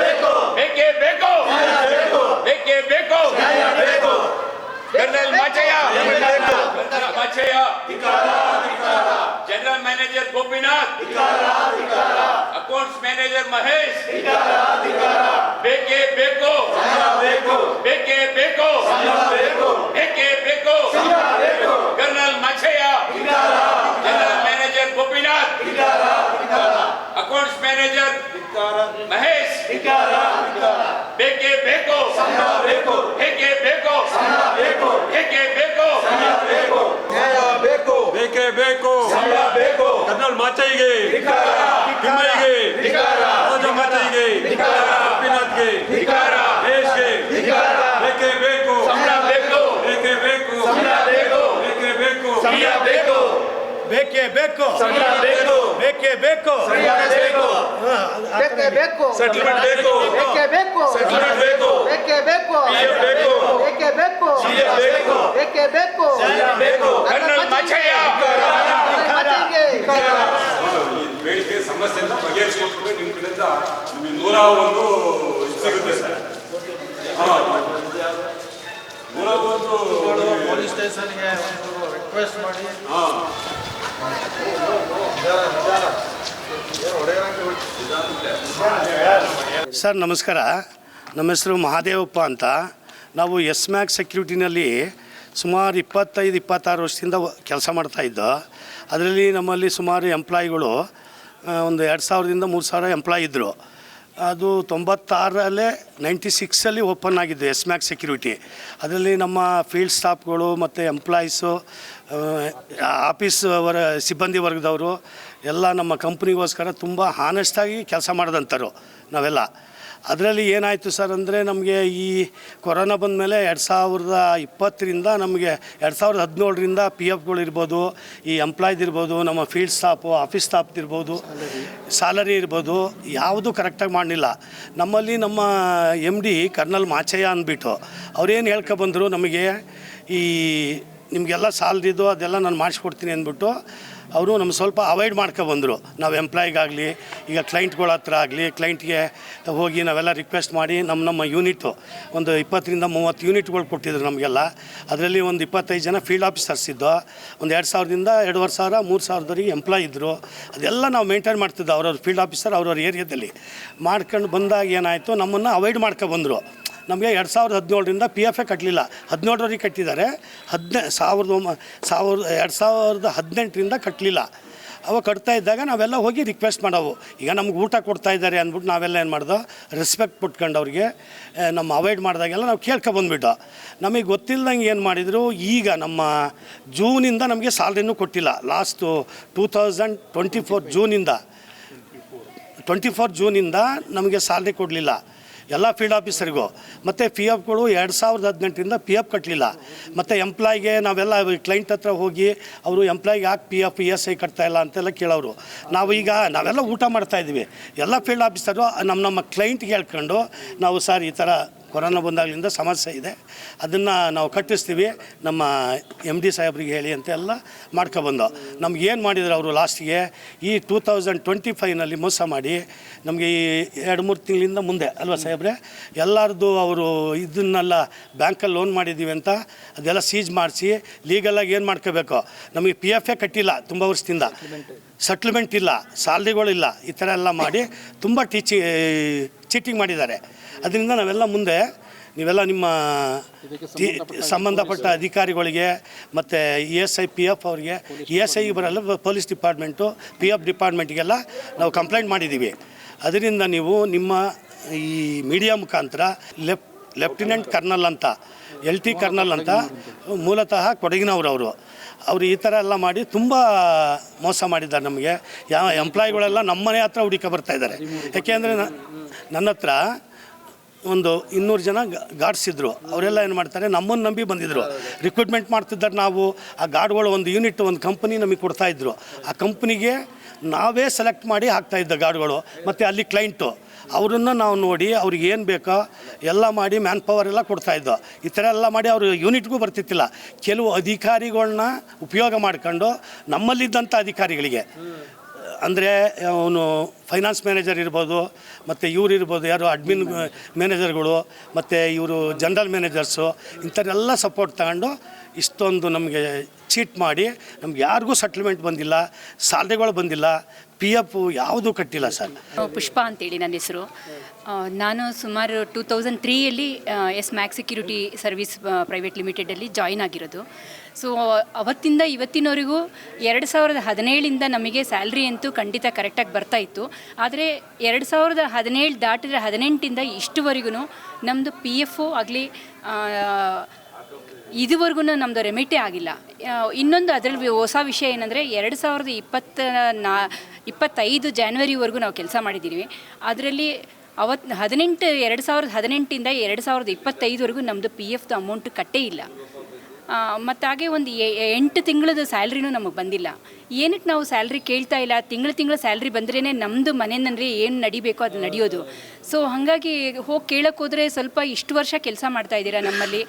ಬೇಕು. ಬೇಕೇ. ಬೇಕು ಬೇಕೇ. ಬೇಕು. Colonel Machaiah Machaiah general manager Gopinath accounts manager Mahesh ಬೇಕೇ ಬೇಕು. ಬೇಕೇ ಬೇಕು. ಬೇಕೇ ಬೇಕು. Colonel Machaiah general manager Gopinath accounts manager Mahesh ಬೇಕೇ ಬೇಕು ಬೇಕೇ ಬೇಕು ಬೇಕೇ ಬೇಕು ಬೇಕು ಬೇಕೇ ಬೇಕು ಬೇಕು ಕರ್ನಲ್ ಮಾಚಯ್ಯಗೆ ತಿಮ್ಮಯ್ಯಗೆ ರಾಜ ಮಾಚಯ್ಯಗೆ ಗೋಪಿನಾಥ್ಗೆ ದೇಶ್ಗೆ ಬೇಕೇ ಬೇಕು ಸಂಬಳ ಬೇಕು ಬೇಕೇ ಬೇಕು ಬೇಕು ಬೇಕೇ ಬೇಕು ಸಮಯ ಬೇಕು ಬೇಕೇ ಬೇಕು ಸಂಬಳ ಬೇಕು ಬೇಕೇ ಬೇಕು ಬೇಕು ಬೇಕೇ. ಬೇಕು ಸೆಟಲ್ಮೆಂಟ್ ಬೇಕು. ಬೇಕೇ? ಬೇಕು? ಸೆಟಲ್ಮೆಂಟ್ ಬೇಕು. ಬೇಕೇ? ಬೇಕು. ಸಿಎಂ ಬೇಕು? ಬೇಕೇ. ಬೇಕು? ಸಿಎಂ ಬೇಕು. ಬೇಕೇ ಬೇಕು ಬೇಕು ಕರ್ನಲ್ ಮಾಚಯ್ಯ ಬೇಡಿಕೆ ಸಮಸ್ಯೆನ ಬಗೆಹರಿಸ್ಕೊಟ್ರೆ ನಿಮ್ಮ ಕಡೆಯಿಂದ ನಿಮಗೆ ನೂರ ಒಂದು ಸಿಗುತ್ತೆ ಸರ್. ನೂರ ಒಂದು ಪೊಲೀಸ್ ಸ್ಟೇಷನ್ಗೆ ಒಂದು ರಿಕ್ವೆಸ್ಟ್ ಮಾಡಿ. ಹಾ. ಸರ್, ನಮಸ್ಕಾರ. ನಮ್ಮ ಹೆಸರು ಮಹಾದೇವಪ್ಪ ಅಂತ. ನಾವು ಎಸ್ ಮ್ಯಾಕ್ ಸೆಕ್ಯೂರಿಟಿನಲ್ಲಿ ಸುಮಾರು ಇಪ್ಪತ್ತೈದು, ಇಪ್ಪತ್ತಾರು ವರ್ಷದಿಂದ ಕೆಲಸ ಮಾಡ್ತಾ ಇದ್ದೋ. ಅದರಲ್ಲಿ ನಮ್ಮಲ್ಲಿ ಸುಮಾರು ಎಂಪ್ಲಾಯಿಗಳು ಒಂದು ಎರಡು ಸಾವಿರದಿಂದ ಮೂರು ಸಾವಿರ ಎಂಪ್ಲಾಯ್ ಇದ್ದರು ಅದು ತೊಂಬತ್ತಾರರಲ್ಲೇ ನೈಂಟಿ ಸಿಕ್ಸಲ್ಲಿ ಓಪನ್ ಆಗಿದ್ದು ಎಸ್ ಮ್ಯಾಕ್ ಸೆಕ್ಯೂರಿಟಿ ಅದರಲ್ಲಿ ನಮ್ಮ ಫೀಲ್ಡ್ ಸ್ಟಾಫ್ಗಳು ಮತ್ತು ಎಂಪ್ಲಾಯೀಸು ಆಫೀಸ್ ವರ, ಸಿಬ್ಬಂದಿ ವರ್ಗದವರು, ಎಲ್ಲ ನಮ್ಮ ಕಂಪ್ನಿಗೋಸ್ಕರ ತುಂಬ ಹಾನೆಸ್ಟಾಗಿ ಕೆಲಸ ಮಾಡಿದಂಥರು ನಾವೆಲ್ಲ. ಅದರಲ್ಲಿ ಏನಾಯಿತು ಸರ್ ಅಂದರೆ ನಮಗೆ ಈ ಕೊರೋನಾ ಬಂದಮೇಲೆ ಎರಡು ಸಾವಿರದ ಇಪ್ಪತ್ತರಿಂದ ನಮಗೆ ಎರಡು ಸಾವಿರದ ಹದಿನೇಳರಿಂದ ಪಿ ಎಫ್ಗಳು ಇರ್ಬೋದು, ಈ ಎಂಪ್ಲಾಯ್ದು ಇರ್ಬೋದು, ನಮ್ಮ ಫೀಲ್ಡ್ ಸ್ಟಾಫು ಆಫೀಸ್ ಸ್ಟಾಫ್ದು ಇರ್ಬೋದು ಸ್ಯಾಲರಿ ಇರ್ಬೋದು, ಯಾವುದೂ ಕರೆಕ್ಟಾಗಿ ಮಾಡಲಿಲ್ಲ. ನಮ್ಮಲ್ಲಿ ನಮ್ಮ ಎಂ ಡಿ ಕರ್ನಲ್ ಮಾಚಯ್ಯ ಅಂದ್ಬಿಟ್ಟು ಅವ್ರೇನು ಹೇಳ್ಕೊಬಂದರು ನಮಗೆ ಈ ನಿಮಗೆಲ್ಲ ಸಾಲದಿದ್ದು ಅದೆಲ್ಲ ನಾನು ಮಾಡಿಸ್ಕೊಡ್ತೀನಿ ಅಂದ್ಬಿಟ್ಟು ಅವರು ನಮ್ಮ ಸ್ವಲ್ಪ ಅವಾಯ್ಡ್ ಮಾಡ್ಕೊಬಂದರು ನಾವು ಎಂಪ್ಲಾಯ್ಗಾಗಲಿ ಈಗ ಕ್ಲೈಂಟ್ಗಳ ಹತ್ರ ಆಗಲಿ ಕ್ಲೈಂಟ್ಗೆ ಹೋಗಿ ನಾವೆಲ್ಲ ರಿಕ್ವೆಸ್ಟ್ ಮಾಡಿ ನಮ್ಮ ನಮ್ಮ ಯೂನಿಟು ಒಂದು ಇಪ್ಪತ್ತರಿಂದ ಮೂವತ್ತು ಯೂನಿಟ್ಗಳು ಕೊಟ್ಟಿದ್ರು ನಮಗೆಲ್ಲ. ಅದರಲ್ಲಿ ಒಂದು ಇಪ್ಪತ್ತೈದು ಜನ ಫೀಲ್ಡ್ ಆಫೀಸರ್ಸ್ ಇದ್ದು, ಒಂದು ಎರಡು ಸಾವಿರದಿಂದ ಎರಡುವರೆ ಸಾವಿರ, ಮೂರು ಸಾವಿರದವರೆಗೆ ಎಂಪ್ಲಾಯ್ ಇದ್ದರು ಅದೆಲ್ಲ ನಾವು ಮೇಂಟೈನ್ ಮಾಡ್ತಿದ್ದೆ, ಅವ್ರವ್ರ ಫೀಲ್ಡ್ ಆಫೀಸರ್ ಅವ್ರವ್ರ ಏರಿಯಾದಲ್ಲಿ ಮಾಡ್ಕೊಂಡು ಬಂದಾಗ ಏನಾಯಿತು, ನಮ್ಮನ್ನು ಅವಾಯ್ಡ್ ಮಾಡ್ಕೊಬಂದರು ನಮಗೆ ಎರಡು ಸಾವಿರದ ಹದಿನೇಳರಿಂದ ಪಿ ಎಫ್ ಎ ಕಟ್ಟಲಿಲ್ಲ ಹದಿನೇಳರವರೆಗೆ ಕಟ್ಟಿದ್ದಾರೆ. ಹದಿನೆ, ಸಾವಿರದ ಒಂಬ ಸಾವಿರದ ಎರಡು ಸಾವಿರದ ಹದಿನೆಂಟರಿಂದ ಕಟ್ಟಲಿಲ್ಲ ಅವಾಗ ಕಟ್ತಾ ಇದ್ದಾಗ ನಾವೆಲ್ಲ ಹೋಗಿ ರಿಕ್ವೆಸ್ಟ್ ಮಾಡೋವು. ಈಗ ನಮ್ಗೆ ಊಟ ಕೊಡ್ತಾ ಇದ್ದಾರೆ ಅಂದ್ಬಿಟ್ಟು ನಾವೆಲ್ಲ ಏನು ಮಾಡ್ದೋ ರೆಸ್ಪೆಕ್ಟ್ ಕೊಟ್ಕೊಂಡು ಅವ್ರಿಗೆ ನಮ್ಮ ಅವಾಯ್ಡ್ ಮಾಡಿದಾಗೆಲ್ಲ ನಾವು ಕೇಳ್ಕೊಬಂದ್ಬಿಟ್ಟು ನಮಗೆ ಗೊತ್ತಿಲ್ಲದಂಗೆ ಏನು ಮಾಡಿದರು, ಈಗ ನಮ್ಮ ಜೂನಿಂದ ನಮಗೆ ಸ್ಯಾಲ್ರಿನೂ ಕೊಟ್ಟಿಲ್ಲ. Last two thousand twenty four ಜೂನಿಂದ. Twenty four ಜೂನಿಂದ ನಮಗೆ ಸ್ಯಾಲ್ರಿ ಕೊಡಲಿಲ್ಲ. ಎಲ್ಲ ಫೀಲ್ಡ್ ಆಫೀಸರಿಗೂ ಮತ್ತು ಪಿ ಎಫ್ಗಳು ಎರಡು ಸಾವಿರದ ಹದಿನೆಂಟರಿಂದ ಪಿ ಎಫ್ ಕಟ್ಟಲಿಲ್ಲ ಮತ್ತು ಎಂಪ್ಲಾಯ್ಗೆ ನಾವೆಲ್ಲ ಕ್ಲೈಂಟ್ ಹತ್ರ ಹೋಗಿ ಅವರು ಎಂಪ್ಲಾಯ್ಗೆ ಯಾಕೆ P F E S I ಕಟ್ತಾಯಿಲ್ಲ ಇಲ್ಲ ಅಂತೆಲ್ಲ ಕೇಳೋರು. ನಾವು ಈಗ ನಾವೆಲ್ಲ ಊಟ ಮಾಡ್ತಾ ಇದ್ವಿ ಎಲ್ಲ ಫೀಲ್ಡ್ ಆಫೀಸರು ನಮ್ಮ ನಮ್ಮ ಕ್ಲೈಂಟ್ಗೆ ಹೇಳ್ಕೊಂಡು ನಾವು ಸರ್ ಈ ಥರ ಕೊರೋನಾ ಬಂದಾಗಲಿಂದ ಸಮಸ್ಯೆ ಇದೆ. ಅದನ್ನು ನಾವು ಕಟ್ಟಿಸ್ತೀವಿ. ನಮ್ಮ ಎಂ ಡಿ ಸಾಹೇಬ್ರಿಗೆ ಹೇಳಿ ಅಂತ ಎಲ್ಲ ಮಾಡ್ಕೊಬಂದು. ನಮ್ಗೆ ಏನು ಮಾಡಿದ್ರು ಅವರು ಲಾಸ್ಟಿಗೆ ಈ ಟೂ ತೌಸಂಡ್ ಟ್ವೆಂಟಿ ಫೈವ್ನಲ್ಲಿ ಮೋಸ ಮಾಡಿ, ನಮಗೆ ಈ ಎರಡು, ಮೂರು ತಿಂಗಳಿಂದ ಮುಂದೆ ಅಲ್ವಾ ಸಾಹೇಬ್ರೆ? ಎಲ್ಲರದ್ದು ಅವರು ಇದನ್ನೆಲ್ಲ ಬ್ಯಾಂಕಲ್ಲಿ ಲೋನ್ ಮಾಡಿದ್ದೀವಿ ಅಂತ ಅದೆಲ್ಲ ಸೀಜ್ ಮಾಡಿಸಿ ಲೀಗಲಾಗಿ ಏನು ಮಾಡ್ಕೋಬೇಕು? ನಮಗೆ ಪಿ ಎಫ್ ಎ ಕಟ್ಟಿಲ್ಲ ತುಂಬ ವರ್ಷದಿಂದ. ಸೆಟ್ಲ್ಮೆಂಟ್ ಇಲ್ಲ. ಸ್ಯಾಲ್ರಿಗಳಿಲ್ಲ ಈ ಥರ ಎಲ್ಲ ಮಾಡಿ ತುಂಬ ಟೀಚಿ ಚೀಟಿಂಗ್ ಮಾಡಿದ್ದಾರೆ. ಅದರಿಂದ ನಾವೆಲ್ಲ ಮುಂದೆ ನೀವೆಲ್ಲ ನಿಮ್ಮ ಸಂಬಂಧಪಟ್ಟ ಅಧಿಕಾರಿಗಳಿಗೆ ಮತ್ತು E S I P F ಅವ್ರಿಗೆ ಇ ಎಸ್ ಐ ಬರಲ್ಲ ಪೊಲೀಸ್ ಡಿಪಾರ್ಟ್ಮೆಂಟು ಪಿ ಎಫ್ ಡಿಪಾರ್ಟ್ಮೆಂಟ್ಗೆಲ್ಲ ನಾವು ಕಂಪ್ಲೇಂಟ್ ಮಾಡಿದ್ದೀವಿ. ಅದರಿಂದ ನೀವು ನಿಮ್ಮ ಈ ಮೀಡಿಯಾ ಮುಖಾಂತರ ಲೆಫ್ಟ್ ಲೆಫ್ಟಿನೆಂಟ್ ಕರ್ನಲ್ ಅಂತ ಎಲ್ ಟಿ ಕರ್ನಲ್ ಅಂತ ಮೂಲತಃ ಕೊಡಗಿನವರು ಅವರು. ಅವರು ಈ ಥರ ಎಲ್ಲ ಮಾಡಿ ತುಂಬ ಮೋಸ ಮಾಡಿದ್ದಾರೆ ನಮಗೆ. ಯಾವ ಎಂಪ್ಲಾಯಿಗಳೆಲ್ಲ ನಮ್ಮನೆ ಹತ್ರ ಹುಡುಕ ಬರ್ತಾ ಇದ್ದಾರೆ. ಯಾಕೆಂದರೆ ನನ್ನ ಹತ್ರ ಒಂದು ಇನ್ನೂರು ಜನ ಗಾರ್ಡ್ಸ್ ಅವರೆಲ್ಲ ಏನು ಮಾಡ್ತಾರೆ ನಮ್ಮನ್ನು ನಂಬಿ ಬಂದಿದ್ದರು ರಿಕ್ರೂಟ್ಮೆಂಟ್ ಮಾಡ್ತಿದ್ದಾರೆ ನಾವು, ಆ ಗಾರ್ಡ್ಗಳು ಒಂದು ಯೂನಿಟ್ ಒಂದು ಕಂಪನಿ ನಮಗೆ ಕೊಡ್ತಾ ಇದ್ರು. ಆ ಕಂಪ್ನಿಗೆ ನಾವೇ ಸೆಲೆಕ್ಟ್ ಮಾಡಿ ಹಾಕ್ತಾ ಇದ್ದ ಗಾರ್ಡ್ಗಳು ಮತ್ತು ಅಲ್ಲಿ ಕ್ಲೈಂಟು ಅವರನ್ನು ನಾವು ನೋಡಿ ಅವ್ರಿಗೆ ಏನು ಬೇಕೋ ಎಲ್ಲ ಮಾಡಿ ಮ್ಯಾನ್ ಪವರ್ ಎಲ್ಲ ಕೊಡ್ತಾಯಿದ್ದೋ ಈ ಥರ ಎಲ್ಲ ಮಾಡಿ ಅವರು ಯೂನಿಟ್ಗೂ ಬರ್ತಿತ್ತಿಲ್ಲ. ಕೆಲವು ಅಧಿಕಾರಿಗಳನ್ನ ಉಪಯೋಗ ಮಾಡ್ಕೊಂಡು ನಮ್ಮಲ್ಲಿದ್ದಂಥ ಅಧಿಕಾರಿಗಳಿಗೆ. ಅಂದರೆ ಅವನು ಫೈನಾನ್ಸ್ ಮ್ಯಾನೇಜರ್ ಇರ್ಬೋದು ಮತ್ತು ಇವ್ರು ಇರ್ಬೋದು ಯಾರು ಅಡ್ಮಿನ್ ಮ್ಯಾನೇಜರ್ಗಳು ಮತ್ತು ಇವರು ಜನರಲ್ ಮ್ಯಾನೇಜರ್ಸು ಇಂಥವ್ರೆಲ್ಲ ಸಪೋರ್ಟ್ ತಗೊಂಡು ಇಷ್ಟೊಂದು ನಮಗೆ ಚೀಟ್ ಮಾಡಿ ನಮ್ಗೆ ಯಾರಿಗೂ ಸೆಟ್ಲ್ಮೆಂಟ್ ಬಂದಿಲ್ಲ, ಸಾಲೆಗಳು ಬಂದಿಲ್ಲ ಪಿ ಎಫ್ ಯಾವುದೂ ಕಟ್ಟಿಲ್ಲ ಸರ್. ಪುಷ್ಪ ಅಂತೇಳಿ ನನ್ನ ಹೆಸರು. ನಾನು ಸುಮಾರು two thousand ತ್ರೀಯಲ್ಲಿ S Mac security service private ಲಿಮಿಟೆಡಲ್ಲಿ join ಆಗಿರೋದು. ಸೊ ಅವತ್ತಿಂದ ಇವತ್ತಿನವರೆಗೂ ಎರಡು ಸಾವಿರದ ಹದಿನೇಳಿಂದ ನಮಗೆ ಸ್ಯಾಲ್ರಿ ಅಂತೂ ಖಂಡಿತ ಕರೆಕ್ಟಾಗಿ ಬರ್ತಾ ಇತ್ತು. ಆದರೆ ಎರಡು ಸಾವಿರದ ಹದಿನೇಳು ದಾಟಿದ್ರೆ ಹದಿನೆಂಟಿಂದ ಇಷ್ಟುವರೆಗೂ ನಮ್ಮದು ಪಿ ಎಫ್ ಆಗಲಿ ಇದುವರೆಗೂ ನಮ್ಮದು ರೆಮಿಟೇ ಆಗಿಲ್ಲ. ಇನ್ನೊಂದು ಅದರಲ್ಲಿ ಹೊಸ ವಿಷಯ ಏನಂದರೆ, ಎರಡು ಸಾವಿರದ ಇಪ್ಪತ್ತ ನಾ, ಇಪ್ಪತ್ತೈದು ಜಾನ್ವರಿವರೆಗೂ ನಾವು ಕೆಲಸ ಮಾಡಿದ್ದೀವಿ ಅದರಲ್ಲಿ ಅವತ್ತು ಹದಿನೆಂಟು, ಎರಡು ಸಾವಿರದ ಹದಿನೆಂಟಿಂದ ಎರಡು ಸಾವಿರದ ಇಪ್ಪತ್ತೈದುವರೆಗೂ ನಮ್ಮದು ಪಿ ಎಫ್ದು ಅಮೌಂಟ್ ಕಟ್ಟೇ ಇಲ್ಲ. ಮತ್ತು ಹಾಗೆ ಒಂದು ಎಂಟು ತಿಂಗಳದ ಸ್ಯಾಲ್ರಿನೂ ನಮಗೆ ಬಂದಿಲ್ಲ. ಏನಕ್ಕೆ ನಾವು ಸ್ಯಾಲ್ರಿ ಕೇಳ್ತಾ ಇಲ್ಲ? ತಿಂಗಳು ತಿಂಗಳು ಸ್ಯಾಲ್ರಿ ಬಂದ್ರೇ ನಮ್ಮದು ಮನೆಯಲ್ಲಿ ಏನು ನಡಿಬೇಕೋ ಅದು ನಡೆಯೋದು. ಸೊ ಹಾಗಾಗಿ ಹೋಗಿ ಕೇಳಕ್ಕೆ ಹೋದರೆ ಸ್ವಲ್ಪ ಇಷ್ಟು ವರ್ಷ ಕೆಲಸ ಮಾಡ್ತಾ ಇದ್ದೀರಾ ನಮ್ಮಲ್ಲಿ?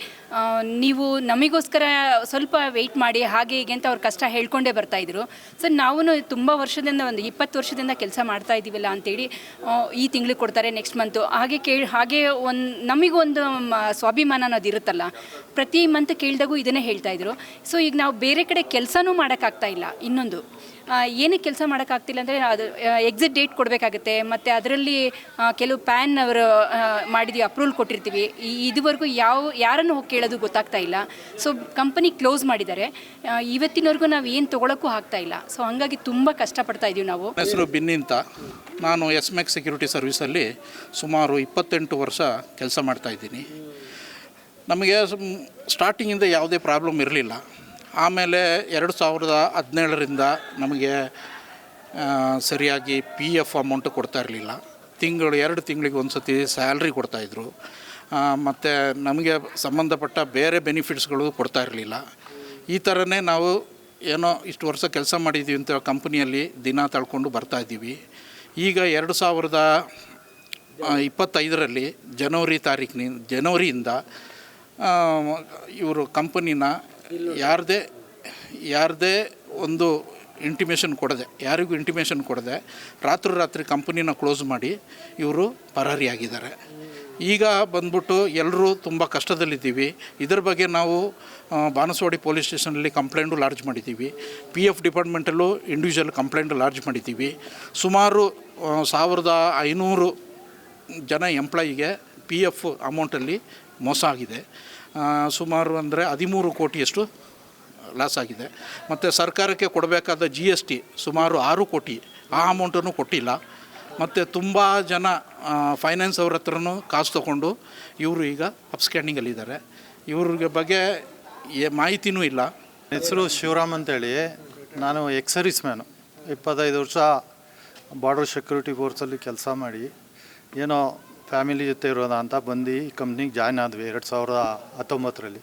ನೀವು ನಮಗೋಸ್ಕರ ಸ್ವಲ್ಪ ವೆಯ್ಟ್ ಮಾಡಿ, ಹಾಗೆ ಹೀಗೆ ಅಂತ ಅವ್ರು ಕಷ್ಟ ಹೇಳ್ಕೊಂಡೇ ಬರ್ತಾಯಿದ್ರು ಸೊ ನಾವು ತುಂಬ ವರ್ಷದಿಂದ ಒಂದು ಇಪ್ಪತ್ತು ವರ್ಷದಿಂದ ಕೆಲಸ ಮಾಡ್ತಾ ಇದ್ದೀವಲ್ಲ ಅಂತೇಳಿ ಈ ತಿಂಗಳಿಗೆ ಕೊಡ್ತಾರೆ ನೆಕ್ಸ್ಟ್ ಮಂತು ಹಾಗೆ ಕೇಳಿ, ಹಾಗೆ ಒಂದು ನಮಗೊಂದು ಸ್ವಾಭಿಮಾನ ಅನ್ನೋದು ಇರುತ್ತಲ್ಲ? ಪ್ರತಿ ಮಂತ್ ಕೇಳಿದಾಗೂ ಇದನ್ನೇ ಹೇಳ್ತಾ ಇದ್ರು. ಸೊ ಈಗ ನಾವು ಬೇರೆ ಕಡೆ ಕೆಲಸನೂ ಮಾಡೋಕ್ಕಾಗ್ತಾ ಇಲ್ಲ. ಇನ್ನೊಂದು ಆ, ಏನಕ್ಕೆ ಕೆಲಸ ಮಾಡೋಕ್ಕಾಗ್ತಿಲ್ಲ ಅಂದರೆ ಅದು ಎಕ್ಸಿಟ್ ಡೇಟ್ ಕೊಡಬೇಕಾಗುತ್ತೆ ಮತ್ತು ಅದರಲ್ಲಿ ಕೆಲವು ಪ್ಯಾನ್ ಅವರು ಮಾಡಿದ್ವಿ ಅಪ್ರೂವಲ್ ಕೊಟ್ಟಿರ್ತೀವಿ. ಇದುವರೆಗೂ ಯಾವ ಯಾರನ್ನು ಹೋಗಿ ಕೇಳೋದು ಗೊತ್ತಾಗ್ತಾ ಇಲ್ಲ. ಸೊ ಕಂಪನಿ ಕ್ಲೋಸ್ ಮಾಡಿದ್ದಾರೆ. ಇವತ್ತಿನವರೆಗೂ ನಾವು ಏನು ತೊಗೊಳಕ್ಕೂ ಆಗ್ತಾ ಇಲ್ಲ. ಸೊ ಹಂಗಾಗಿ ತುಂಬ ಕಷ್ಟಪಡ್ತಾ ಇದ್ದೀವಿ ನಾವು. ಹೆಸರು ಬಿನ್ನಿಂತ ನಾನು ಎಸ್ ಮ್ಯಾಕ್ ಸೆಕ್ಯೂರಿಟಿ ಸರ್ವಿಸಲ್ಲಿ ಸುಮಾರು ಇಪ್ಪತ್ತೆಂಟು ವರ್ಷ ಕೆಲಸ ಮಾಡ್ತಾ ಇದ್ದೀನಿ. ನಮಗೆ ಸ್ಟಾರ್ಟಿಂಗಿಂದ ಯಾವುದೇ ಪ್ರಾಬ್ಲಮ್ ಇರಲಿಲ್ಲ. ಆಮೇಲೆ ಎರಡು ಸಾವಿರದ ಹದಿನೇಳರಿಂದ ನಮಗೆ ಸರಿಯಾಗಿ ಪಿ ಎಫ್ ಅಮೌಂಟು ಕೊಡ್ತಾ ಇರಲಿಲ್ಲ. ತಿಂಗಳು, ಎರಡು ತಿಂಗಳಿಗೆ ಒಂದು ಸತಿ ಸ್ಯಾಲ್ರಿ ಕೊಡ್ತಾಯಿದ್ರು ಮತ್ತು ನಮಗೆ ಸಂಬಂಧಪಟ್ಟ ಬೇರೆ ಬೆನಿಫಿಟ್ಸ್ಗಳು ಕೊಡ್ತಾ ಇರಲಿಲ್ಲ. ಈ ಥರನೇ ನಾವು ಏನೋ ಇಷ್ಟು ವರ್ಷ ಕೆಲಸ ಮಾಡಿದ್ದೀವಿ ಅಂತ ಕಂಪ್ನಿಯಲ್ಲಿ ದಿನ ತಳ್ಕೊಂಡು ಬರ್ತಾ ಇದ್ದೀವಿ. ಈಗ ಎರಡು ಸಾವಿರದ ಇಪ್ಪತ್ತೈದರಲ್ಲಿ ಜನವರಿ ತಾರೀಕಿನಿಂದ ಜನವರಿಯಿಂದ ಇವರು ಕಂಪನಿನ ಯಾರದೇ ಯಾರದೇ ಒಂದು ಇಂಟಿಮೇಷನ್ ಕೊಡದೆ, ಯಾರಿಗೂ ಇಂಟಿಮೇಷನ್ ಕೊಡದೆ, ರಾತ್ರಿ ರಾತ್ರಿ ಕಂಪನಿನ ಕ್ಲೋಸ್ ಮಾಡಿ ಇವರು ಪರಾರಿಯಾಗಿದ್ದಾರೆ. ಈಗ ಬಂದ್ಬಿಟ್ಟು ಎಲ್ಲರೂ ತುಂಬ ಕಷ್ಟದಲ್ಲಿದ್ದೀವಿ. ಇದರ ಬಗ್ಗೆ ನಾವು ಬಾನಸವಾಡಿ ಪೊಲೀಸ್ ಸ್ಟೇಷನಲ್ಲಿ ಕಂಪ್ಲೇಂಟು ಲಾಡ್ಜ್ ಮಾಡಿದ್ದೀವಿ. ಪಿ ಎಫ್ ಡಿಪಾರ್ಟ್ಮೆಂಟಲ್ಲೂ ಇಂಡಿವಿಜುವಲ್ ಕಂಪ್ಲೇಂಟ್ ಲಾಡ್ಜ್ ಮಾಡಿದ್ದೀವಿ. ಸುಮಾರು ಸಾವಿರದ ಐನೂರು ಜನ ಎಂಪ್ಲಾಯಿಗೆ ಪಿ ಎಫ್ ಅಮೌಂಟಲ್ಲಿ ಮೋಸ ಆಗಿದೆ. ಸುಮಾರು ಅಂದರೆ ಹದಿಮೂರು ಕೋಟಿಯಷ್ಟು ಲಾಸ್ ಆಗಿದೆ. ಮತ್ತು ಸರ್ಕಾರಕ್ಕೆ ಕೊಡಬೇಕಾದ ಜಿ ಎಸ್ ಟಿ ಸುಮಾರು ಆರು ಕೋಟಿ, ಆ ಅಮೌಂಟನ್ನು ಕೊಟ್ಟಿಲ್ಲ. ಮತ್ತು ತುಂಬ ಜನ ಫೈನಾನ್ಸ್ ಅವ್ರ ಹತ್ರನೂ ಕಾಸು ತೊಗೊಂಡು ಇವರು ಈಗ ಅಪ್ಸ್ಕ್ಯಾಂಡಿಂಗಲ್ಲಿದ್ದಾರೆ ಇವ್ರಿಗೆ ಬಗ್ಗೆ ಮಾಹಿತಿನೂ ಇಲ್ಲ. ಹೆಸರು ಶಿವರಾಮ್ ಅಂತೇಳಿ. ನಾನು ಎಕ್ಸರ್ವಿಸ್ ಮ್ಯಾನು ಇಪ್ಪತ್ತೈದು ವರ್ಷ ಬಾರ್ಡರ್ ಸೆಕ್ಯೂರಿಟಿ ಫೋರ್ಸಲ್ಲಿ ಕೆಲಸ ಮಾಡಿ. ಏನೋ ಫ್ಯಾಮಿಲಿ ಜೊತೆ ಇರೋದ ಅಂತ ಬಂದು ಈ ಕಂಪ್ನಿಗೆ ಜಾಯ್ನ್ ಆದ್ವಿ ಎರಡು ಸಾವಿರದ ಹತ್ತೊಂಬತ್ತರಲ್ಲಿ.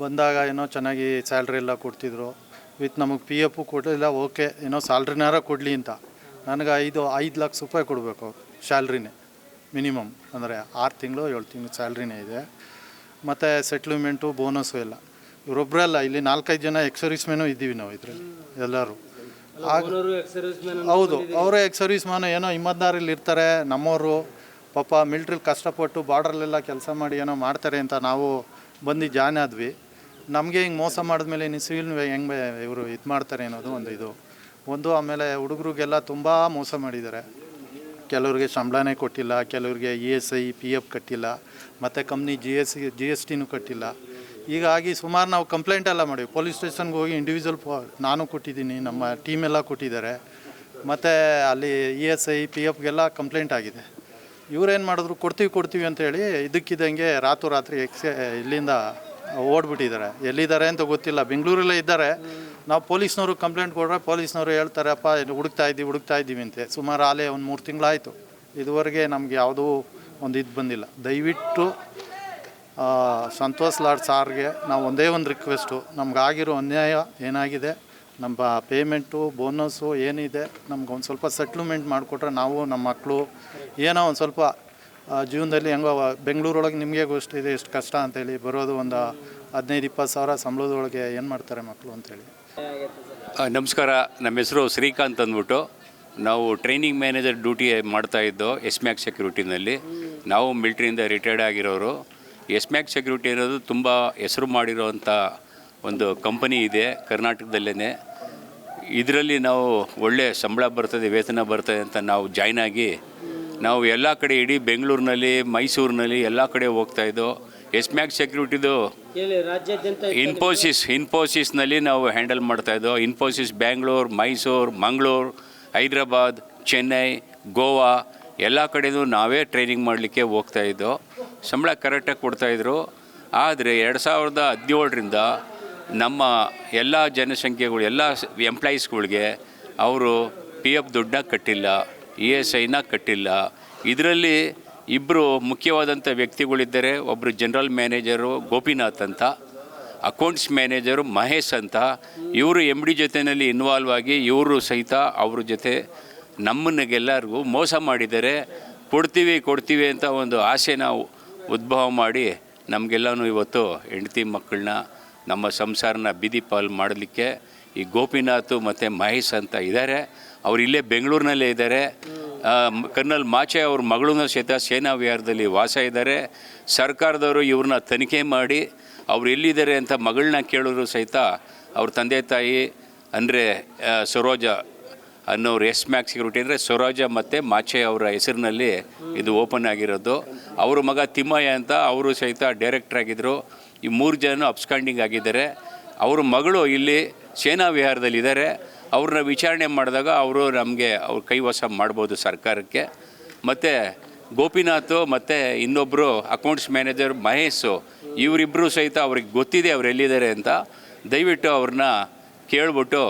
ಬಂದಾಗ ಏನೋ ಚೆನ್ನಾಗಿ ಸ್ಯಾಲ್ರಿ ಎಲ್ಲ ಕೊಡ್ತಿದ್ರು. ವಿತ್ ನಮಗೆ ಪಿ ಎಫು ಕೊಡಲಿಲ್ಲ ಓಕೆ ಏನೋ ಸ್ಯಾಲ್ರಿನಾರ ಕೊಡಲಿ ಅಂತ. ನನಗೆ ಐದು ಐದು ಲಕ್ಷ ರೂಪಾಯಿ ಕೊಡಬೇಕು ಸ್ಯಾಲ್ರಿನೇ. ಮಿನಿಮಮ್ ಅಂದರೆ ಆರು ತಿಂಗಳು ಏಳು ತಿಂಗಳು ಸ್ಯಾಲ್ರಿನೇ ಇದೆ. ಮತ್ತು ಸೆಟ್ಲ್ಮೆಂಟು ಬೋನಸ್ಸು ಎಲ್ಲ. ಇವರೊಬ್ಬರೇ ಅಲ್ಲ ಇಲ್ಲಿ ನಾಲ್ಕೈದು ಜನ ಎಕ್ಸ್ ಸರ್ವಿಸ್ ಮ್ಯಾನು ಇದ್ದೀವಿ ನಾವು ಇದರಲ್ಲಿ ಎಲ್ಲರೂ. ಆಗ ಹೌದು ಅವರೇ ಎಕ್ಸ್ ಸರ್ವಿಸ್ ಮ್ಯಾನು ಏನೋ ಇಮ್ಮದ್ದಾರಲ್ಲಿ ಇರ್ತಾರೆ ನಮ್ಮವರು. ಪಾಪ ಮಿಲ್ಟ್ರಿಲಿ ಕಷ್ಟಪಟ್ಟು ಬಾರ್ಡ್ರಲ್ಲೆಲ್ಲ ಕೆಲಸ ಮಾಡಿ ಏನೋ ಮಾಡ್ತಾರೆ ಅಂತ ನಾವು ಬಂದು ಜಾಯ್ನ್ ಆದ್ವಿ. ನಮಗೆ ಹಿಂಗೆ ಮೋಸ ಮಾಡಿದ್ಮೇಲೆ ಇನ್ನು ಸಿವಿಲ್ ಹೆಂಗೆ ಇವರು ಇದು ಮಾಡ್ತಾರೆ ಅನ್ನೋದು ಒಂದು ಇದು. ಒಂದು ಆಮೇಲೆ ಹುಡುಗರಿಗೆಲ್ಲ ತುಂಬ ಮೋಸ ಮಾಡಿದ್ದಾರೆ. ಕೆಲವ್ರಿಗೆ ಸಂಬಳನೇ ಕೊಟ್ಟಿಲ್ಲ, ಕೆಲವ್ರಿಗೆ E S I, P F ಕಟ್ಟಿಲ್ಲ, ಮತ್ತು company G S G S ಟಿನೂ ಕಟ್ಟಿಲ್ಲ. ಹೀಗಾಗಿ ಸುಮಾರು ನಾವು ಕಂಪ್ಲೇಂಟ್ ಎಲ್ಲ ಮಾಡಿವಿ. ಪೊಲೀಸ್ ಸ್ಟೇಷನ್ಗೆ ಹೋಗಿ ಇಂಡಿವಿಜುವಲ್ ನಾನು ಕೊಟ್ಟಿದ್ದೀನಿ, ನಮ್ಮ ಟೀಮೆಲ್ಲ ಕೊಟ್ಟಿದ್ದಾರೆ. ಮತ್ತು ಅಲ್ಲಿ ಇ ಎಸ್ ಐ, ಪಿ ಎಫ್ಗೆಲ್ಲ ಕಂಪ್ಲೇಂಟ್ ಆಗಿದೆ. ಇವ್ರೇನು ಮಾಡಿದ್ರು? ಕೊಡ್ತೀವಿ ಕೊಡ್ತೀವಿ ಅಂತೇಳಿ ಇದಕ್ಕಿದ್ದಂಗೆ ರಾತ್ರಿ ಎಕ್ಸ್ ಇಲ್ಲಿಂದ ಓಡ್ಬಿಟ್ಟಿದ್ದಾರೆ. ಎಲ್ಲಿದ್ದಾರೆ ಅಂತ ಗೊತ್ತಿಲ್ಲ. ಬೆಂಗಳೂರಲ್ಲೇ ಇದ್ದಾರೆ. ನಾವು ಪೊಲೀಸ್ನವರು ಕಂಪ್ಲೇಂಟ್ ಕೊಡ್ರೆ ಪೊಲೀಸ್ನವರು ಹೇಳ್ತಾರೆ ಅಪ್ಪ ಇಲ್ಲಿ ಹುಡುಕ್ತಾ ಇದ್ದೀವಿ ಹುಡುಕ್ತಾ ಇದ್ದೀವಿ ಅಂತೆ. ಸುಮಾರು ಆಲೇ ಒಂದು ಮೂರು ತಿಂಗಳಾಯಿತು. ಇದುವರೆಗೆ ನಮ್ಗೆ ಯಾವುದೂ ಒಂದು ಇದು ಬಂದಿಲ್ಲ. ದಯವಿಟ್ಟು ಸಂತೋಷ್ ಲಾಡ್ ಸಾರ್ಗೆ ನಾವು ಒಂದೇ ಒಂದು ರಿಕ್ವೆಸ್ಟು ನಮಗಾಗಿರೋ ಅನ್ಯಾಯ ಏನಾಗಿದೆ? ನಮ್ಮ ಪೇಮೆಂಟು ಬೋನಸ್ಸು ಏನಿದೆ? ನಮ್ಗೆ ಒಂದು ಸ್ವಲ್ಪ ಸೆಟ್ಲ್ಮೆಂಟ್ ಮಾಡಿಕೊಟ್ರೆ ನಾವು ನಮ್ಮ ಮಕ್ಕಳು ಏನೋ ಒಂದು ಸ್ವಲ್ಪ ಜೀವನದಲ್ಲಿ ಹೆಂಗೋ ಬೆಂಗಳೂರೊಳಗೆ ನಿಮಗೆ ಇದೆ, ಎಷ್ಟು ಕಷ್ಟ ಅಂತೇಳಿ ಬರೋದು ಒಂದು ಹದಿನೈದು, ಇಪ್ಪತ್ತು ಸಾವಿರ ಸಂಬಳದೊಳಗೆ ಏನು ಮಾಡ್ತಾರೆ ಮಕ್ಕಳು ಅಂತೇಳಿ. ನಮಸ್ಕಾರ. ನಮ್ಮ ಹೆಸರು ಶ್ರೀಕಾಂತ್ ಅಂದ್ಬಿಟ್ಟು. ನಾವು ಟ್ರೈನಿಂಗ್ ಮ್ಯಾನೇಜರ್ ಡ್ಯೂಟಿ ಮಾಡ್ತಾ ಇದ್ದೋ ಎಸ್ ಮ್ಯಾಕ್ ಸೆಕ್ಯೂರಿಟಿನಲ್ಲಿ. ನಾವು ಮಿಲ್ಟ್ರಿಯಿಂದ ರಿಟೈರ್ಡ್ ಆಗಿರೋರು. ಎಸ್ ಮ್ಯಾಕ್ ಸೆಕ್ಯೂರಿಟಿ ಅನ್ನೋದು ತುಂಬ ಹೆಸರು ಮಾಡಿರೋವಂಥ ಒಂದು ಕಂಪನಿ ಇದೆ ಕರ್ನಾಟಕದಲ್ಲೇ ಇದರಲ್ಲಿ ನಾವು ಒಳ್ಳೆಯ ಸಂಬಳ ಬರ್ತದೆ, ವೇತನ ಬರ್ತದೆ ಅಂತ ನಾವು ಜಾಯ್ನ್ ಆಗಿ ನಾವು ಎಲ್ಲ ಕಡೆ ಇಡೀ ಬೆಂಗಳೂರಿನಲ್ಲಿ ಮೈಸೂರಿನಲ್ಲಿ ಎಲ್ಲ ಕಡೆ ಹೋಗ್ತಾ ಇದ್ದೋ ಎಸ್ ಮ್ಯಾಕ್ ಸೆಕ್ಯೂರಿಟಿದು ಇನ್ಫೋಸಿಸ್ ಇನ್ಫೋಸಿಸ್ನಲ್ಲಿ ನಾವು ಹ್ಯಾಂಡಲ್ ಮಾಡ್ತಾ ಇದ್ದೋ ಇನ್ಫೋಸಿಸ್ ಬ್ಯಾಂಗ್ಳೂರು ಮೈಸೂರು ಮಂಗಳೂರು ಹೈದ್ರಾಬಾದ್ ಚೆನ್ನೈ ಗೋವಾ ಎಲ್ಲ ಕಡೆಯೂ ನಾವೇ ಟ್ರೈನಿಂಗ್ ಮಾಡಲಿಕ್ಕೆ ಹೋಗ್ತಾ ಇದ್ದೋ ಸಂಬಳ ಕರೆಕ್ಟಾಗಿ ಕೊಡ್ತಾಯಿದ್ರು ಆದರೆ ಎರಡು ಸಾವಿರದ ಹದಿನೇಳರಿಂದ ನಮ್ಮ ಎಲ್ಲ ಜನಸಂಖ್ಯೆಗಳು ಎಲ್ಲ ಎಂಪ್ಲಾಯೀಸ್ಗಳಿಗೆ ಅವರು ಪಿ ಎಫ್ ದುಡ್ಡನ್ನ ಕಟ್ಟಿಲ್ಲ. ಇ ಎಸ್ ಐನ ಕಟ್ಟಿಲ್ಲ. ಇದರಲ್ಲಿ ಇಬ್ಬರು ಮುಖ್ಯವಾದಂಥ ವ್ಯಕ್ತಿಗಳಿದ್ದಾರೆ. ಒಬ್ಬರು ಜನರಲ್ ಮ್ಯಾನೇಜರು ಗೋಪಿನಾಥ್ ಅಂತ, ಅಕೌಂಟ್ಸ್ ಮ್ಯಾನೇಜರು ಮಹೇಶ್ ಅಂತ. ಇವರು ಎಂ ಡಿ ಜೊತೆಯಲ್ಲಿ ಇನ್ವಾಲ್ವ್ ಆಗಿ ಇವರು ಸಹಿತ ಅವ್ರ ಜೊತೆ ನಮ್ಮನ್ನಗೆಲ್ಲರಿಗೂ ಮೋಸ ಮಾಡಿದ್ದಾರೆ. ಕೊಡ್ತೀವಿ ಕೊಡ್ತೀವಿ ಅಂತ ಒಂದು ಆಸೆನ ಉದ್ಭವ ಮಾಡಿ ನಮಗೆಲ್ಲನೂ ಇವತ್ತು ಹೆಂಡತಿ ಮಕ್ಕಳನ್ನ ನಮ್ಮ ಸಂಸಾರನ ಬೀದಿ ಪಾಲು ಮಾಡಲಿಕ್ಕೆ ಈ ಗೋಪಿನಾಥ್ ಮತ್ತು ಮಹೇಶ್ ಅಂತ ಇದ್ದಾರೆ. ಅವ್ರು ಇಲ್ಲೇ ಬೆಂಗಳೂರಿನಲ್ಲೇ ಇದ್ದಾರೆ. ಕರ್ನಲ್ ಮಾಚೆ ಅವ್ರ ಮಗಳನ್ನ ಸಹಿತ ಸೇನಾ ವಿಹಾರದಲ್ಲಿ ವಾಸ ಇದ್ದಾರೆ. ಸರ್ಕಾರದವರು ಇವ್ರನ್ನ ತನಿಖೆ ಮಾಡಿ ಅವ್ರು ಎಲ್ಲಿದ್ದಾರೆ ಅಂತ ಮಗಳನ್ನ ಕೇಳಿದ್ರು ಸಹಿತ ಅವ್ರ ತಂದೆ ತಾಯಿ ಅಂದರೆ ಸರೋಜ ಅನ್ನೋರು ಎಸ್ ಮ್ಯಾಕ್ ಸೆಕ್ಯೂರಿಟಿ ಅಂದರೆ ಸರೋಜ ಮತ್ತು ಮಾಚೆ ಅವರ ಹೆಸರಿನಲ್ಲಿ ಇದು ಓಪನ್ ಆಗಿರೋದು. ಅವರ ಮಗ ತಿಮ್ಮಯ್ಯ ಅಂತ ಅವರು ಸಹಿತ ಡೈರೆಕ್ಟರ್ ಆಗಿದ್ದರು ಈ ಮೂರು ಜನ ಅಪ್ಸ್ಕಾಂಡಿಂಗ್ ಆಗಿದ್ದಾರೆ. ಅವ್ರ ಮಗಳು ಇಲ್ಲಿ ಸೇನಾ ವಿಹಾರದಲ್ಲಿ ಇದ್ದಾರೆ ಅವ್ರನ್ನ ವಿಚಾರಣೆ ಮಾಡಿದಾಗ ಅವರು ನಮಗೆ ಅವ್ರ ಕೈವಾಸ ಮಾಡ್ಬೋದು ಸರ್ಕಾರಕ್ಕೆ. ಮತ್ತು ಗೋಪಿನಾಥ್ ಮತ್ತು ಇನ್ನೊಬ್ಬರು ಅಕೌಂಟ್ಸ್ ಮ್ಯಾನೇಜರ್ ಮಹೇಶು ಇವರಿಬ್ಬರು ಸಹಿತ ಅವ್ರಿಗೆ ಗೊತ್ತಿದೆ ಅವ್ರು ಎಲ್ಲಿದ್ದಾರೆ ಅಂತ. ದಯವಿಟ್ಟು ಅವ್ರನ್ನ ಕೇಳ್ಬಿಟ್ಟು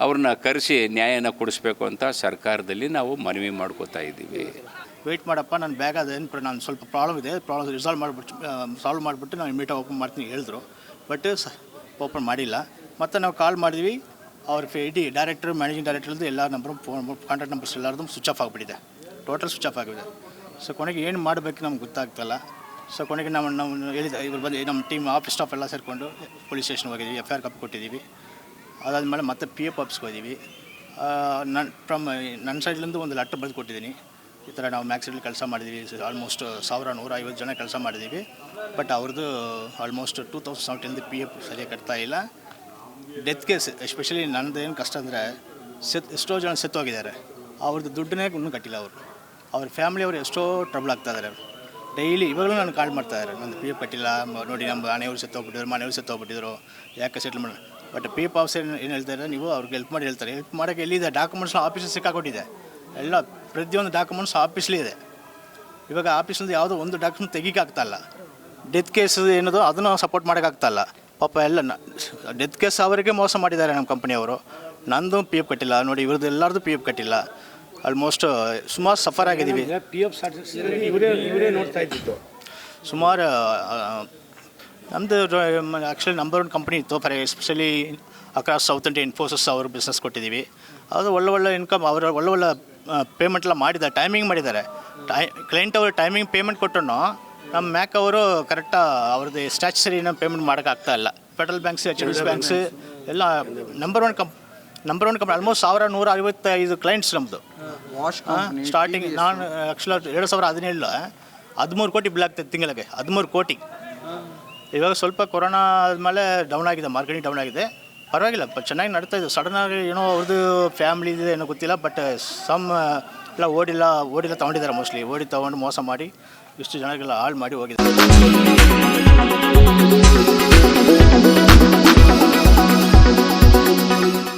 ಅವ್ರನ್ನ ಕರೆಸಿ ನ್ಯಾಯನ ಕೊಡಿಸ್ಬೇಕು ಅಂತ ಸರ್ಕಾರದಲ್ಲಿ ನಾವು ಮನವಿ ಮಾಡ್ಕೋತಾ ಇದ್ದೀವಿ. ವೆಯ್ಟ್ ಮಾಡಪ್ಪ ನನ್ನ ಬ್ಯಾಗ್ ಅದೇನು ನಾನು ಸ್ವಲ್ಪ ಪ್ರಾಬ್ಲಮ್ ಇದೆ. ಪ್ರಾಬ್ಲಮ್ ರಿಸಾಲ್ವ್ ಮಾಡಿಬಿಟ್ಟು ಸಾಲ್ವ್ ಮಾಡಿಬಿಟ್ಟು ನಾನು ಮೀಟ ಓಪನ್ ಮಾಡ್ತೀನಿ, ಹೇಳಿದ್ರು. ಬಟ್ ಓಪನ್ ಮಾಡಿಲ್ಲ. ಮತ್ತು ನಾವು ಕಾಲ್ ಮಾಡಿದ್ವಿ. ಅವ್ರ ಇಡೀ ಡೈರೆಕ್ಟರ್ ಮ್ಯಾನೇಜಿಂಗ್ ಡೈರೆಕ್ಟರ್ದು ಎಲ್ಲ ನಂಬರ್ ಫೋನ್ ಕಾಂಟ್ಯಾಕ್ಟ್ ನಂಬರ್ಸ್ ಎಲ್ಲರದ್ದು ಸ್ವಿಚ್ ಆಫ್ ಆಗಿಬಿಟ್ಟಿದೆ. ಟೋಟಲ್ ಸ್ವಿಚ್ ಆಫ್ ಆಗಿದೆ. ಸೊ ಕೊನೆಗೆ ಏನು ಮಾಡಬೇಕು ನಮ್ಗೆ ಗೊತ್ತಾಗ್ತಲ್ಲ. ಸೊ ಕೊನೆಗೆ ನಾವು ನಾವು ಹೇಳಿದ, ಇವ್ರು ಬಂದು ನಮ್ಮ ಟೀಮ್ ಆಫೀಸ್ ಸ್ಟಾಫ್ ಎಲ್ಲ ಸೇರಿಕೊಂಡು ಪೊಲೀಸ್ ಸ್ಟೇಷನ್ ಹೋಗಿದ್ದೀವಿ ಎಫ್ ಐ ಆರ್ ಕಪ್ ಕೊಟ್ಟಿದ್ದೀವಿ ಅದಾದಮೇಲೆ ಮತ್ತೆ ಪಿ ಎಫ್ ಆಫೀಸ್ಗೆ ಹೋಗಿದ್ದೀವಿ ನನ್ನ ಫ್ರಮ್ ನನ್ನ ಸೈಡ್ಲಿಂದ ಒಂದು ಲೆಟ್ರ್ ಬರೆದು ಕೊಟ್ಟಿದ್ದೀನಿ ಈ ಥರ ನಾವು ಮ್ಯಾಕ್ಸಿಡಲ್ಲಿ ಕೆಲಸ ಮಾಡಿದ್ದೀವಿ ಆಲ್ಮೋಸ್ಟ್ ಸಾವಿರ ನೂರ ಐವತ್ತು ಜನ ಕೆಲಸ ಮಾಡಿದ್ದೀವಿ ಬಟ್ ಅವ್ರದ್ದು ಆಲ್ಮೋಸ್ಟ್ ಟೂ ತೌಸಂಡ್ ಸೆವೆಂಟೀನ್ದು ಪಿ ಎಫ್ ಸರಿಯಾಗಿ ಕಟ್ತಾ ಇಲ್ಲ. ಡೆತ್ ಕೇಸ್ ಎಸ್ಪೆಷಲಿ ನನ್ನದು ಏನು ಕಷ್ಟ ಅಂದರೆ ಸೆತ್ ಎಷ್ಟೋ ಜನ ಸತ್ತೋಗಿದ್ದಾರೆ. ಅವ್ರದ್ದು ದುಡ್ಡನ್ನೇ ಇನ್ನೂ ಕಟ್ಟಿಲ್ಲ ಅವರು. ಅವ್ರ ಫ್ಯಾಮಿಲಿ ಅವರು ಎಷ್ಟೋ ಟ್ರಬಲ್ ಆಗ್ತಾ ಇದ್ದಾರೆ ಡೈಲಿ ಇವಾಗಲೂ ನಾನು ಕಾಲ್ ಮಾಡ್ತಾ ಇದ್ದಾರೆ ನಂದು ಪಿ ಎಫ್ ಕಟ್ಟಿಲ್ಲ ನೋಡಿ ನಮ್ಮ ಮನೆಯವರು ಸತ್ತೋಗ್ಬಿಟ್ಟಿದ್ರು, ಮನೆಯವ್ರು ಸತ್ತೋಗ್ಬಿಟ್ಟಿದ್ರು, ಯಾಕೆ ಸೆಟ್ಲ್ ಮಾಡಿ ಬಟ್ ಪಿ ಎಫ್ ಆಫೀಸರ್ ಏನು ಹೇಳ್ತಾರೆ ನೀವು ಅವ್ರಿಗೆ ಹೆಲ್ಪ್ ಮಾಡಿ ಹೇಳ್ತಾರೆ. ಹೆಲ್ಪ್ ಮಾಡೋಕ್ಕೆ ಎಲ್ಲಿದೆ? ಡಾಕ್ಯುಮೆಂಟ್ಸ್ ಆಫೀಸಲ್ಲಿ ಸಿಕ್ಕಾಕೊಟ್ಟಿದೆ. ಎಲ್ಲ ಪ್ರತಿಯೊಂದು ಡಾಕ್ಯುಮೆಂಟ್ಸ್ ಆಫೀಸ್ಲಿ ಇದೆ. ಇವಾಗ ಆಫೀಸಿಂದ ಯಾವುದೋ ಒಂದು ಡಾಕ್ಯುಮೆಂಟ್ ತೆಗಿಕಾಗ್ತಾ ಇಲ್ಲ. ಡೆತ್ ಕೇಸ್ ಏನದು, ಅದನ್ನು ಸಪೋರ್ಟ್ ಮಾಡೋಕ್ಕಾಗ್ತಾ ಇಲ್ಲ. ಪಾಪ ಎಲ್ಲ ಡೆತ್ ಕೇಸ್ ಅವರಿಗೆ ಮೋಸ ಮಾಡಿದ್ದಾರೆ ನಮ್ಮ ಕಂಪ್ನಿಯವರು ನಂದು ಪಿ ಎಫ್ ಕಟ್ಟಿಲ್ಲ. ನೋಡಿ ಇವ್ರದ್ದು ಎಲ್ಲರದು ಪಿ ಎಫ್ ಕಟ್ಟಿಲ್ಲ. ಆಲ್ಮೋಸ್ಟ್ ಸುಮಾರು ಸಫರ್ ಆಗಿದ್ದೀವಿ. ಪಿ ಎಫ್ ಇವರೇ ಇವರೇ ನೋಡ್ತಾ ಸುಮಾರು ನಮ್ಮದು ಆ್ಯಕ್ಚುಲಿ ನಂಬರ್ ಒನ್ ಕಂಪ್ನಿ ಇತ್ತು. For especially across south India Infosys ಅವರು ಬಿಸ್ನೆಸ್ ಕೊಟ್ಟಿದ್ದೀವಿ. ಅದು ಒಳ್ಳೆ ಒಳ್ಳೆ ಇನ್ಕಮ್ ಅವರು ಒಳ್ಳೆ ಒಳ್ಳೆ ಪೇಮೆಂಟ್ ಎಲ್ಲ ಮಾಡಿದ್ದಾರೆ. ಟೈಮಿಂಗ್ ಮಾಡಿದ್ದಾರೆ. ಟೈ ಕ್ಲೈಂಟ್ ಅವರು ಟೈಮಿಂಗ್ ಪೇಮೆಂಟ್ ಕೊಟ್ಟರು ನಮ್ಮ ಮ್ಯಾಕ್ ಅವರು ಕರೆಕ್ಟಾಗಿ ಅವ್ರದ್ದು ಸ್ಟ್ಯಾಚುಸರಿನ ಪೇಮೆಂಟ್ ಮಾಡೋಕ್ಕಾಗ್ತಾ ಇಲ್ಲ. Federal banks H D banks ಎಲ್ಲ ನಂಬರ್ ಒನ್ ಕಂಪ್ ನಂಬರ್ ಒನ್ ಕಂಪ್ನಿ ಆಲ್ಮೋಸ್ಟ್ ಸಾವಿರ ನೂರ ಐವತ್ತೈದು ಕ್ಲೈಂಟ್ಸ್ ನಮ್ಮದು ಸ್ಟಾರ್ಟಿಂಗ್ ನಾನು ಆ್ಯಕ್ಚುಲಿ ಎರಡು ಸಾವಿರ ಹದಿನೇಳು ಹದಿಮೂರು ಕೋಟಿ ಬಿಲ್ ಆಗ್ತದೆ ತಿಂಗಳಿಗೆ ಹದಿಮೂರು ಕೋಟಿ. ಇವಾಗ ಸ್ವಲ್ಪ ಕೊರೋನಾ ಆದಮೇಲೆ ಡೌನ್ ಆಗಿದೆ ಮಾರ್ಕೆಟಿಂಗ್ ಡೌನ್ ಆಗಿದೆ. ಪರವಾಗಿಲ್ಲ ಚೆನ್ನಾಗಿ ನಡೀತಾ ಇದೆ. ಸಡನ್ನಾಗಿ ಏನೋ ಅವ್ರದ್ದು ಫ್ಯಾಮಿಲಿ ಇದೆ ಏನೋ ಗೊತ್ತಿಲ್ಲ ಬಟ್ ಸಮ್ ಎಲ್ಲ ಓಡಿಲ್ಲ ಓಡಿಲ್ಲ ತೊಗೊಂಡಿದ್ದಾರೆ ಮೋಸ್ಟ್ಲಿ ಓಡಿ ತೊಗೊಂಡು ಮೋಸ ಮಾಡಿ. ಇಷ್ಟು ಜನಕ್ಕೆಲ್ಲ ಹಾಳು ಮಾಡಿ ಹೋಗಿದೆ